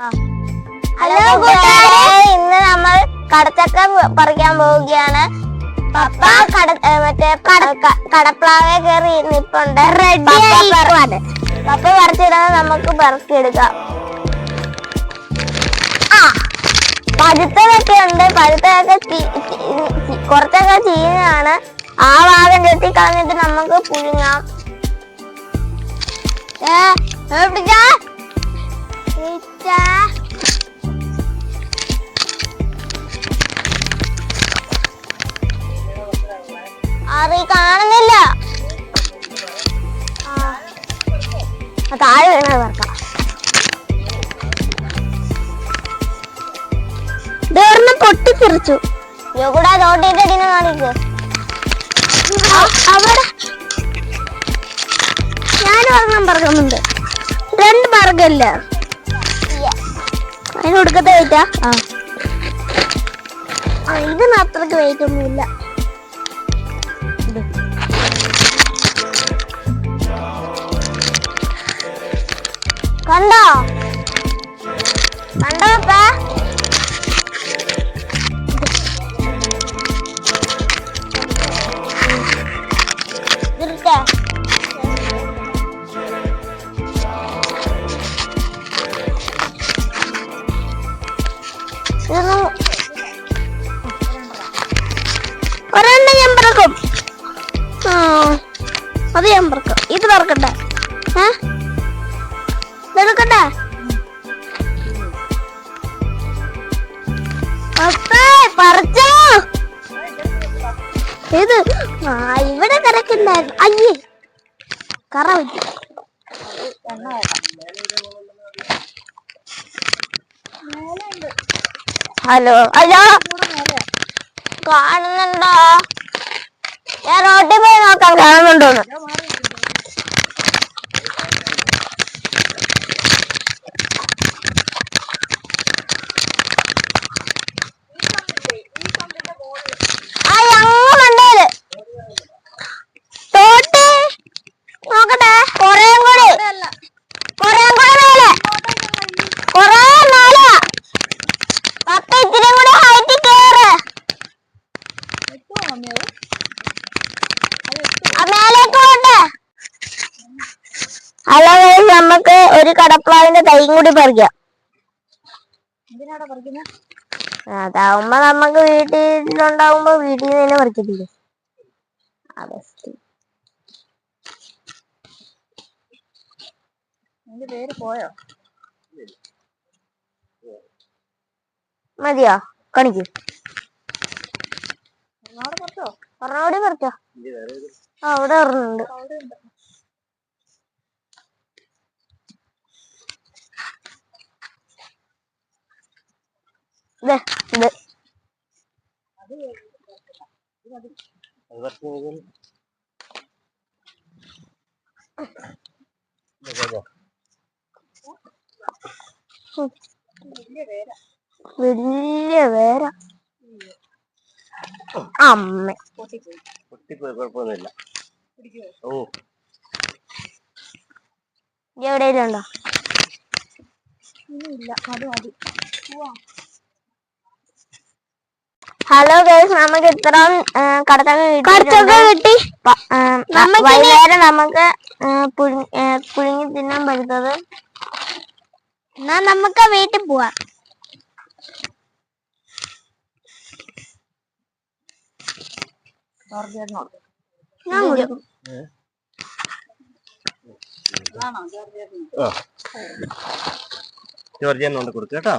Hello കൂട്ടുകാരെ. ഇന്ന് നമ്മൾ കടച്ചക്ക പറിക്കാൻ പോവുകയാണ്. പപ്പ. കട മറ്റേ കടപ്ലാവെ കയറി നിപ്പുണ്ട്. പപ്പ പറ- പപ്പ പറിച്ചിടാൻ നമുക്ക് പറക്കിയെടുക്കാം. പഴുത്തതൊക്കെ ഉണ്ട്. പഴുത്തതൊക്കെ കുറച്ചൊക്കെ ചീഞ്ഞാണ്. ആ ഭാഗം ചെത്തി കളഞ്ഞിട്ട് നമുക്ക് പുഴുങ്ങാം. ഏ, ഏ, പിടിച്ചാ? പിടിച്ചാ? അറി കാണുന്നില്ല. താഴെ വീണത് പറക്കാം ഇതൊരെണ്ണം പൊട്ടിത്തെറിച്ചു. യോഗുടാ തോട്ടിന്റെ അടിന്ന് കാണിക്ക്. അവിടെ. ഞാൻ ഒരെണ്ണം പറക്കുന്നുണ്ട് രണ്ട് പറക്കല്ല അതിന് കൊടുക്കത്തെ വെയിറ്റാ ആ. ആ ഇതിന് അത്രയ്ക്ക് വെയിറ്റ് ഒന്നുമില്ല കണ്ടോ? കണ്ടോ പറിച്ചോ? ഇത് ആ ഇവിടെ കിടക്കുന്നായിരുന്നു. അയ്യേ കറ പറ്റി ഹലോ അയ്യോ കാണുന്നുണ്ടോ? ഞാൻ റോട്ടിൽ പോയി നോക്കാം കാണുന്നുണ്ടോന്ന് ആ ഞങ്ങൾ കണ്ടത് തോട്ടി നോക്കട്ടെ കൊറേം കൂടി കൊറേം കൂടി മേലെ കൊറേ മേലെ പപ്പ ഇത്തിരി കൂടി ഹൈറ്റ് കേറ് ആ മേലേക്ക് പോട്ടെ guys, നമുക്ക് ഒരു കടപ്ലാവിന്റെ തൈയും കൂടി പറിക്കാം. അതാവുമ്പോ നമുക്ക് വീട്ടിലുണ്ടാവുമ്പോ വീട്ടിൽ നിന്ന് തന്നെ പറിക്കത്തില്ലേ പോയോ? മതിയോ? കണിക്ക്. ഒരെണ്ണോടി പറിച്ചോ? ആ അവിടെ ഒരെണ്ണുണ്ട് ദേ, ഇത് വലിയ വേര. അമ്മ. പൊട്ടിപ്പോയി കുഴപ്പമൊന്നുമില്ല. ഓ. എവിടെയെങ്കിലും ഉണ്ടോ? ഹലോ ഗൈസ് നമുക്ക് ഇത്ര കടത്തൊക്കെ കിട്ടി വൈകുന്നേരം നമുക്ക് പുഴുങ്ങി തിന്നാൻ പറ്റുന്നത് എന്നാ നമുക്ക് വീട്ടിൽ പോവാം. ഞാൻ കുടിക്കും ജോർജിയ കൊണ്ട് കൊടുക്കുക കേട്ടോ.